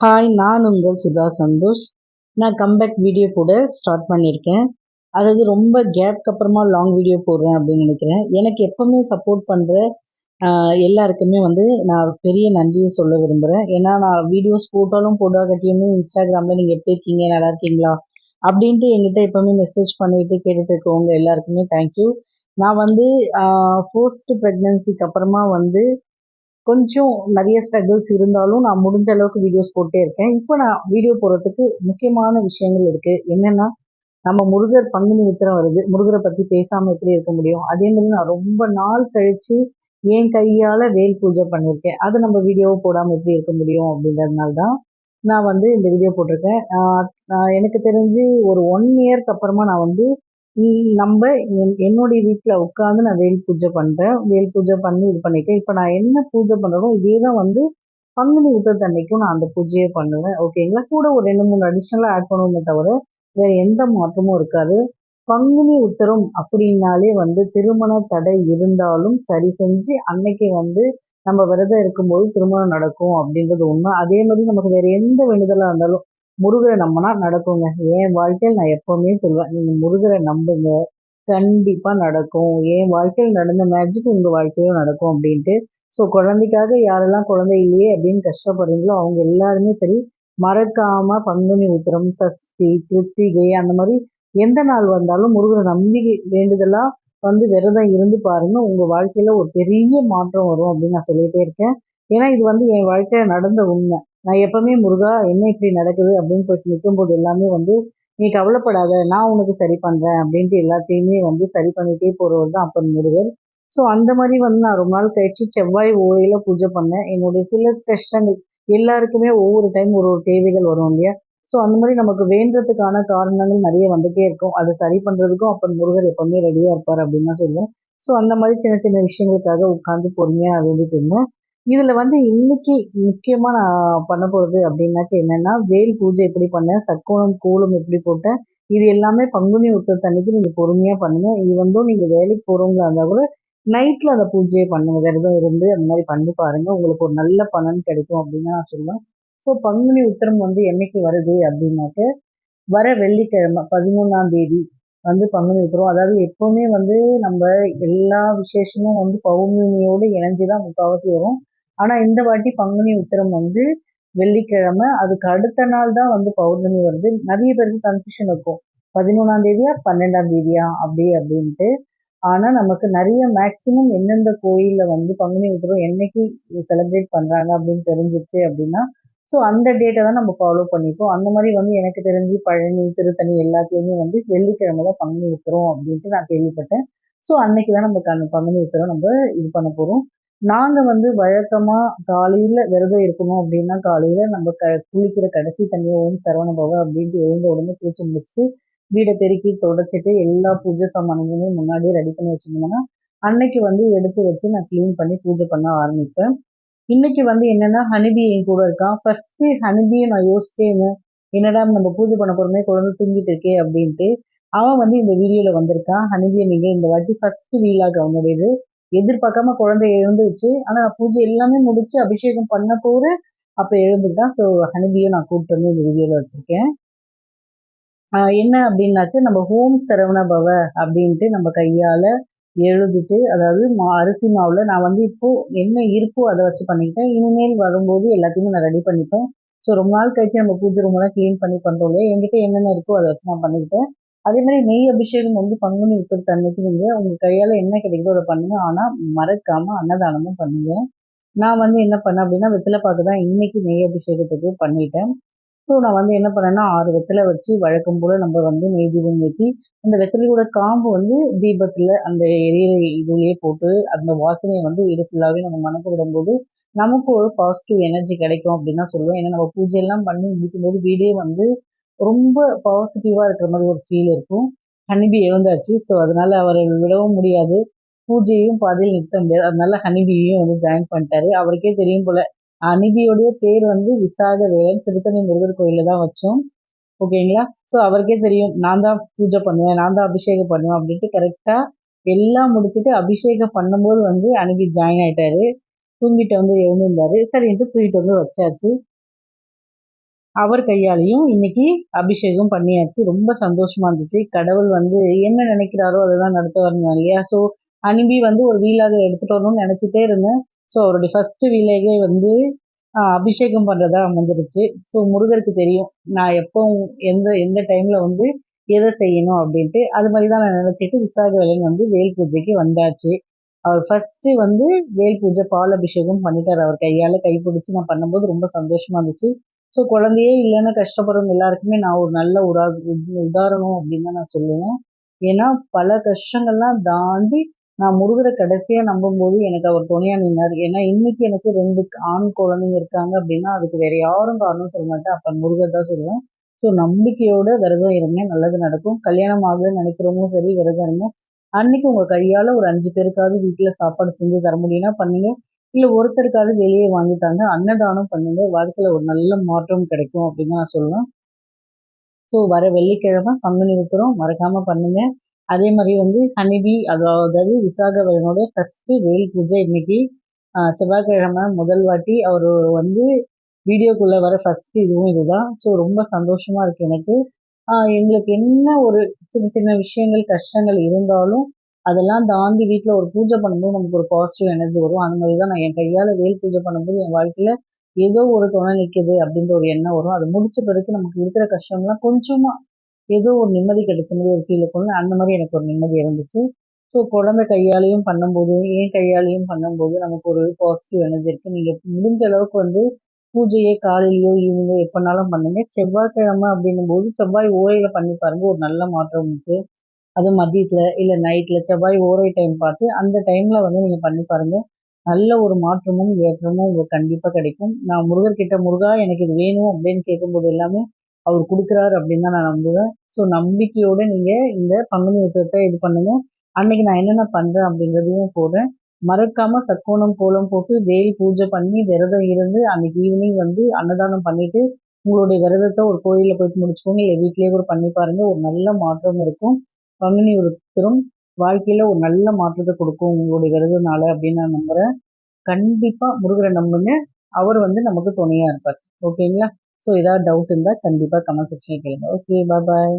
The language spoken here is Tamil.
ஹாய் நான் உங்கள் சுதா சந்தோஷ். நான் கம்பேக் வீடியோ கூட ஸ்டார்ட் பண்ணியிருக்கேன். அதாவது ரொம்ப கேப்க்கு அப்புறமா லாங் வீடியோ போடுறேன் அப்படின்னு நினைக்கிறேன். எனக்கு எப்போவுமே சப்போர்ட் பண்ணுற எல்லாருக்குமே வந்து நான் பெரிய நன்றியை சொல்ல விரும்புகிறேன் ஏன்னா நான் வீடியோஸ் போட்டாலும் போடாகட்டியுமே இன்ஸ்டாகிராமில் நீங்கள் எப்படி இருக்கீங்க நல்லா இருக்கீங்களா? அப்படின்ட்டு எங்கிட்ட எப்போவுமே மெசேஜ் பண்ணிட்டு கேட்டுட்டு இருக்கவங்க எல்லாருக்குமே தேங்க்யூ நான் வந்து ஃபோர்ஸ்டு ப்ரெக்னென்சிக்கு அப்புறமா வந்து கொஞ்சம் நிறைய ஸ்ட்ரகிள்ஸ் இருந்தாலும் நான் முடிஞ்ச அளவுக்கு வீடியோஸ் போட்டே இருக்கேன். இப்போ நான் வீடியோ போடுறதுக்கு முக்கியமான விஷயங்கள் இருக்குது என்னென்னா நம்ம முருகர் பங்குனி உத்திரம் வருது. முருகரை பற்றி பேசாமல் எப்படி இருக்க முடியும்? அதே மாதிரி நான் ரொம்ப நாள் கழித்து என் கையால் வேல் பூஜை பண்ணியிருக்கேன். அதை நம்ம வீடியோவை போடாமல் எப்படி இருக்க முடியும் அப்படின்றதுனால தான் நான் வந்து இந்த வீடியோ போட்டிருக்கேன். எனக்கு தெரிஞ்சு ஒரு ஒன் இயர்க்கு அப்புறமா நான் வந்து நம்ம என்னுடைய வீட்டில் உட்காந்து நான் வேல் பூஜை பண்ணுறேன் வேல் பூஜை பண்ணி இது பண்ணியிருக்கேன் இப்போ நான் என்ன பூஜை பண்ணுறனோ இதே தான் வந்து பங்குனி உத்தரத்தன்னைக்கும் நான் அந்த பூஜையை பண்ணுவேன். ஓகேங்களா கூட ஒரு ரெண்டு மூணு அடிஷ்னலாக ஆட் பண்ணுவோமே தவிர வேறு எந்த மாற்றமும் இருக்காது. பங்குனி உத்தரம் அப்படின்னாலே வந்து திருமண தடை இருந்தாலும் சரி செஞ்சு அன்னைக்கு வந்து நம்ம விரதம் இருக்கும்போது திருமணம் நடக்கும் அப்படின்றது உண்மை. அதே மாதிரி நமக்கு வேறு எந்த வேண்டுதலாக இருந்தாலும் முருகரை நம்பினா நடக்குங்க. என் வாழ்க்கையில் நான் எப்போவுமே சொல்லுவேன் நீங்கள் முருகரை நம்புங்க. கண்டிப்பாக நடக்கும். என் வாழ்க்கையில் நடந்த மேஜிக் உங்கள் வாழ்க்கையிலும் நடக்கும் அப்படின்ட்டு. ஸோ குழந்தைக்காக யாரெல்லாம் குழந்தை இல்லையே அப்படின்னு கஷ்டப்படுறீங்களோ அவங்க எல்லாருமே சரி மறக்காமல் பங்குனி உத்திரம் சஷ்டி கிருத்திகை அந்த மாதிரி எந்த நாள் வந்தாலும் முருகரை நம்பி வேண்டுதலாக வந்து விரதம் இருந்து பாருங்க. உங்கள் வாழ்க்கையில் ஒரு பெரிய மாற்றம் வரும் அப்படின்னு நான் சொல்லிகிட்டே இருக்கேன். ஏன்னா இது வந்து என் வாழ்க்கையில் நடந்த உண்மை. நான் எப்பவுமே முருகா என்ன இப்படி நடக்குது? அப்படின்னு போயிட்டு நிற்கும்போது எல்லாமே வந்து நீ கவலைப்படாத நான் உனக்கு சரி பண்ணுறேன் அப்படின்ட்டு எல்லாத்தையுமே வந்து சரி பண்ணிகிட்டே போகிறவர் தான் அப்பன் முருகர் ஸோ அந்த மாதிரி வந்து நான் ரொம்ப நாள் கழிச்சு செவ்வாய் ஓரையில் பூஜை பண்ணேன். என்னுடைய சில கஷ்டங்கள் எல்லாருக்குமே ஒவ்வொரு டைம் ஒரு ஒரு தேவைகள் வரும் இல்லையா? ஸோ அந்த மாதிரி நமக்கு வேண்டதுக்கான காரணங்கள் நிறைய வந்துகிட்டே இருக்கும். அதை சரி பண்ணுறதுக்கும் அப்பன் முருகர் எப்பவுமே ரெடியாக இருப்பார் அப்படின்னு தான் சொல்லுவேன். ஸோ அந்த மாதிரி சின்ன சின்ன விஷயங்களுக்காக உட்காந்து பொறுமையாக வேண்டிட்டு இருந்தேன். இதில் வந்து இன்னைக்கு முக்கியமாக நான் பண்ண போகிறது அப்படின்னாக்க என்னென்னா வேல் பூஜை எப்படி பண்ணேன் சக்கோணம் கூலம் எப்படி போட்டேன் இது எல்லாமே பங்குனி உத்தரத்தன்னைக்கு நீங்கள் பொறுமையாக பண்ணுங்கள் இது வந்து நீங்கள் வேலைக்கு போகிறவங்களா இருந்தால் கூட நைட்டில் அந்த பூஜையை பண்ணுங்கள் விரதம் இருந்து அந்த மாதிரி பண்ணி பாருங்கள் உங்களுக்கு ஒரு நல்ல பலன் கிடைக்கும் அப்படின்னு நான் சொல்லுவேன். ஸோ பங்குனி உத்தரம் வந்து என்னைக்கு வருது அப்படின்னாக்க வர வெள்ளிக்கிழமை பதிமூணாம் தேதி வந்து பங்குனி உத்தரம். அதாவது எப்போவுமே வந்து நம்ம எல்லா விசேஷமும் வந்து பௌர்ணமியோடு இணைஞ்சு தான் முக்கால்வாசி வரும். ஆனால் இந்த வாட்டி பங்குனி உத்திரம் வந்து வெள்ளிக்கிழமை அதுக்கு அடுத்த நாள் தான் வந்து பௌர்ணமி வருது. நிறைய பேருக்கு கன்ஃபியூஷன் இருக்கும். பதினொன்றாம் தேதியா பன்னெண்டாம் தேதியா அப்படி அப்படின்ட்டு. ஆனால் நமக்கு நிறைய மேக்சிமம் எந்தெந்த கோயிலில் வந்து பங்குனி உத்திரம் என்னைக்கு செலிப்ரேட் பண்ணுறாங்க அப்படின்னு தெரிஞ்சிச்சு அப்படின்னா ஸோ அந்த டேட்டை தான் நம்ம ஃபாலோ பண்ணிப்போம். அந்த மாதிரி வந்து எனக்கு தெரிஞ்சு பழனி திருத்தணி எல்லாத்தையுமே வந்து வெள்ளிக்கிழமை தான் பங்குனி உத்திரம் அப்படின்ட்டு நான் கேள்விப்பட்டேன். ஸோ அன்னைக்கு தான் நம்ம பங்குனி உத்திரம் நம்ம இது பண்ண போகிறோம் நாங்கள் வந்து வழக்கமாக காலையில் விரதம் இருக்கணும் அப்படின்னா காலையில் நம்ம க குளிக்கிற கடைசி தண்ணியை ஓம் சரவண பவ அப்படின்ட்டு எழுந்த உடனே குளிச்சு முடிச்சுட்டு வீடை பெருக்கி தொடச்சிட்டு எல்லா பூஜை சாமான்களுமே முன்னாடியே ரெடி பண்ணி வச்சுருந்தோம்னா அன்னைக்கு வந்து எடுத்து வச்சு நான் க்ளீன் பண்ணி பூஜை பண்ண ஆரம்பிப்பேன். இன்னைக்கு வந்து என்னென்னா ஹனிபி என் கூட இருக்கான். ஃபர்ஸ்ட் ஹனிபியை நான் யோசிச்சேன்னு என்னடா நம்ம பூஜை பண்ண போகிறோமே குழந்தை தூங்கிட்டு இருக்கே அப்படின்ட்டு அவன் வந்து இந்த வீடியோவில் வந்திருக்கான். ஹனிபியை நீங்கள் இந்த வாட்டி ஃபஸ்ட்டு வீலாக அவனுடையது. எதிர்பார்க்காம குழந்தை எழுந்துருச்சு. ஆனால் பூஜை எல்லாமே முடிச்சு அபிஷேகம் பண்ண போது அப்போ எழுந்துட்டான் ஸோ ஹனிபியை நான் கூப்பிட்டு வந்து இந்த வீடியோவில் வச்சுருக்கேன். என்ன அப்படின்னாக்க நம்ம ஹோம் சரவண பவ அப்படின்ட்டு நம்ம கையால் எழுதிட்டு அதாவது மா அரிசி மாவில் நான் வந்து இப்போது என்ன இருக்கோ அதை வச்சு பண்ணிக்கிட்டேன். இனிமேல் வரும்போது எல்லாத்தையுமே நான் ரெடி பண்ணிப்பேன். ஸோ ரொம்ப நாள் கழிச்சு நம்ம பூஜை ரூமெல்லாம் க்ளீன் பண்ணி பண்ணுறோம் இல்லையா? என்கிட்ட என்னென்ன இருக்கோ அதை வச்சு நான் பண்ணிக்கிட்டேன். அதே மாதிரி நெய் அபிஷேகம் வந்து பங்குனி உத்திரத்து அன்னைக்கு நீங்கள் உங்கள் கையால் என்ன கிடைக்குதோ அதை பண்ணுங்கள் ஆனால் மறக்காமல் அன்னதானமும் பண்ணுங்க. நான் வந்து என்ன பண்ணேன் அப்படின்னா வெத்திலை பார்த்து தான் இன்னைக்கு நெய் அபிஷேகத்துக்கு பண்ணிட்டேன். ஸோ நான் வந்து என்ன பண்ணேன்னா ஆறு வெத்திலை வச்சு வழக்கம் போல் நம்ம வந்து நெய் தீபம் ஏற்றி அந்த வெத்திலையோட காம்பு வந்து தீபத்தில் அந்த எரிய இதுலேயே போட்டு அந்த வாசனையை வந்து இது ஃபுல்லாகவே நம்ம மணக்க விடும்போது நமக்கு ஒரு பாசிட்டிவ் எனர்ஜி கிடைக்கும் அப்படின்னு தான் சொல்லுவேன். ஏன்னா நம்ம பூஜையெல்லாம் பண்ணி முடிக்கும்போது வீடே வந்து ரொம்ப பாசிட்டிவாக இருக்கிற மாதிரி ஒரு ஃபீல் இருக்கும். ஹனிபி எழுந்தாச்சு. ஸோ அதனால் அவரை விடவும் முடியாது. பூஜையும் பாதையில் நிறுத்த முடியாது. அதனால ஹனிபியையும் வந்து ஜாயின் பண்ணிட்டாரு. அவருக்கே தெரியும் போல ஹனிபியோடைய பேர் வந்து விசாக வேலன் திருத்தணி முருகர் கோயிலில் தான் வச்சோம். ஓகேங்களா ஸோ அவருக்கே தெரியும். நான் தான் பூஜை பண்ணுவேன் நான் தான் அபிஷேகம் பண்ணுவேன் அப்படின்ட்டு கரெக்டாக எல்லாம் முடிச்சுட்டு அபிஷேகம் பண்ணும்போது வந்து அனுபி ஜாயின் ஆயிட்டாரு. தூங்கிட்டு வந்து எழுந்திருந்தாரு. சரின்ட்டு தூக்கிட்டு வந்து வச்சாச்சு. அவர் கையாலையும் இன்னைக்கு அபிஷேகம் பண்ணியாச்சு. ரொம்ப சந்தோஷமா இருந்துச்சு. கடவுள் வந்து என்ன நினைக்கிறாரோ அதை தான் வரணும் இல்லையா? ஸோ அனுப்பி வந்து ஒரு வீலாக எடுத்துகிட்டு வரணும்னு நினச்சிட்டே இருந்தேன். ஸோ அவருடைய ஃபர்ஸ்ட் வீலேயே வந்து அபிஷேகம் பண்ணுறதா அமைஞ்சிருச்சு. ஸோ முருகருக்கு தெரியும். நான் எப்போ எந்த எந்த டைமில் வந்து எதை செய்யணும் அப்படின்ட்டு. அது மாதிரி தான் நான் நினச்சிட்டு விசாக வேலைன்னு வந்து வேல் பூஜைக்கு வந்தாச்சு. அவர் ஃபஸ்ட்டு வந்து வேல் பூஜை பால் அபிஷேகம் பண்ணிட்டார். அவர் கையால் கை பிடிச்சி நான் பண்ணும்போது ரொம்ப சந்தோஷமாக இருந்துச்சு. ஸோ குழந்தையே இல்லைன்னு கஷ்டப்படுறவங்க எல்லாருக்குமே நான் ஒரு நல்ல உரா உதாரணம் அப்படின்னு தான் நான் சொல்லுவேன். ஏன்னா பல கஷ்டங்கள்லாம் தாண்டி நான் முருகரை கடைசியாக நம்பும்போது எனக்கு அவர் துணையாக நின்னார். ஏன்னா இன்னைக்கு எனக்கு ரெண்டு ஆண் குழந்தைங்க இருக்காங்க அப்படின்னா அதுக்கு வேற யாரும் காரணம் சொல்ல மாட்டேன். அப்போ முருகர் தான் சொல்லுவேன். ஸோ நம்பிக்கையோட விரதம் இருங்க. நல்லது நடக்கும். கல்யாணம் ஆகுதுன்னு நினைக்கிறவங்களும் சரி விரதம் இருங்க. அன்னைக்கு உங்கள் கையால் ஒரு அஞ்சு பேருக்காவது வீட்டில் சாப்பாடு செஞ்சு தர முடியும்னா பண்ணுங்க. இல்லை ஒருத்தருக்காவது வெளியே வாங்கிட்டாங்க அன்னதானம் பண்ணுங்க. வாழ்க்கையில் ஒரு நல்ல மாற்றம் கிடைக்கும் அப்படின்னு நான் சொல்லுவேன் ஸோ வர வெள்ளிக்கிழமை பங்குனி இருக்கிறோம் மறக்காமல் பண்ணுங்க. அதே மாதிரி வந்து ஹனிபி அதாவது விசாகவரனோட ஃபஸ்ட்டு வேல் பூஜை இன்னைக்கு செவ்வாய்க்கிழமை முதல் வாட்டி அவர் வந்து வீடியோக்குள்ளே வர ஃபஸ்ட்டு இதுவும் இதுதான். ஸோ ரொம்ப சந்தோஷமாக இருக்குது எனக்கு. எங்களுக்கு என்ன ஒரு சின்ன சின்ன விஷயங்கள் கஷ்டங்கள் இருந்தாலும் அதெல்லாம் தாண்டி வீட்டில் ஒரு பூஜை பண்ணும்போது நமக்கு ஒரு பாசிட்டிவ் எனர்ஜி வரும். அந்த மாதிரி தான் நான் என் கையால் வேல் பூஜை பண்ணும்போது என் வாழ்க்கையில் ஏதோ ஒரு துணை நிற்குது அப்படின்ற ஒரு எண்ணம் வரும். அது முடிச்ச பிறகு நமக்கு இருக்கிற கஷ்டம்லாம் கொஞ்சமாக ஏதோ ஒரு நிம்மதி கிடைச்ச மாதிரி ஒரு ஃபீல் இருக்கும் அந்த மாதிரி எனக்கு ஒரு நிம்மதி இருந்துச்சு. ஸோ குழந்தை கையாலையும் பண்ணும்போது என் கையாலையும் பண்ணும்போது நமக்கு ஒரு பாசிட்டிவ் எனர்ஜி இருக்குது நீங்கள் முடிஞ்ச அளவுக்கு வந்து பூஜையே காலையிலையோ ஈவினிங்கோ எப்போனாலும் பண்ணுங்க. செவ்வாய்க்கிழமை அப்படின்னும் போது செவ்வாய் ஓலையில் பண்ணி பாருங்கள் ஒரு நல்ல மாற்றம் இருக்குது அது மதியத்தில் இல்லை நைட்டில் செவ்வாய் ஓரை டைம் பார்த்து அந்த டைமில் வந்து நீங்கள் பண்ணி பாருங்கள் நல்ல ஒரு மாற்றமும் ஏற்றமும் உங்களுக்கு கண்டிப்பாக கிடைக்கும். நான் முருகர்கிட்ட முருகா எனக்கு இது வேணும் அப்படின்னு கேட்கும்போது எல்லாமே அவர் கொடுக்குறாரு அப்படின்னு தான் நான் நம்புவேன். ஸோ நம்பிக்கையோடு நீங்கள் இந்த பங்குனி உத்திரத்தை இது பண்ணுங்கள் அன்னைக்கு நான் என்னென்ன பண்ணுறேன் அப்படிங்கிறதையும் போடுறேன். மறக்காம சக்கோணம் கோலம் போட்டு வேல் பூஜை பண்ணி விரதம் இருந்து அன்னைக்கு ஈவினிங் வந்து அன்னதானம் பண்ணிட்டு உங்களுடைய விரதத்தை ஒரு கோயிலில் போயிட்டு முடிச்சுக்கோங்க. இல்லை வீட்லேயே கூட பண்ணி பாருங்க. ஒரு நல்ல மாற்றம் இருக்கும். பங்குனி உத்திரம் வாழ்க்கையில் ஒரு நல்ல மாற்றத்தை கொடுக்கும் உங்களுடைய விரதனால அப்படின்னு நான் நம்புகிறேன் கண்டிப்பாக முருகரை நம்புங்க. அவர் வந்து நமக்கு துணையாக இருப்பார். ஓகேங்களா? ஸோ ஏதாவது டவுட் இருந்தால் கண்டிப்பாக கமெண்ட் செக்ஷனில் கேளுங்க. Okay bye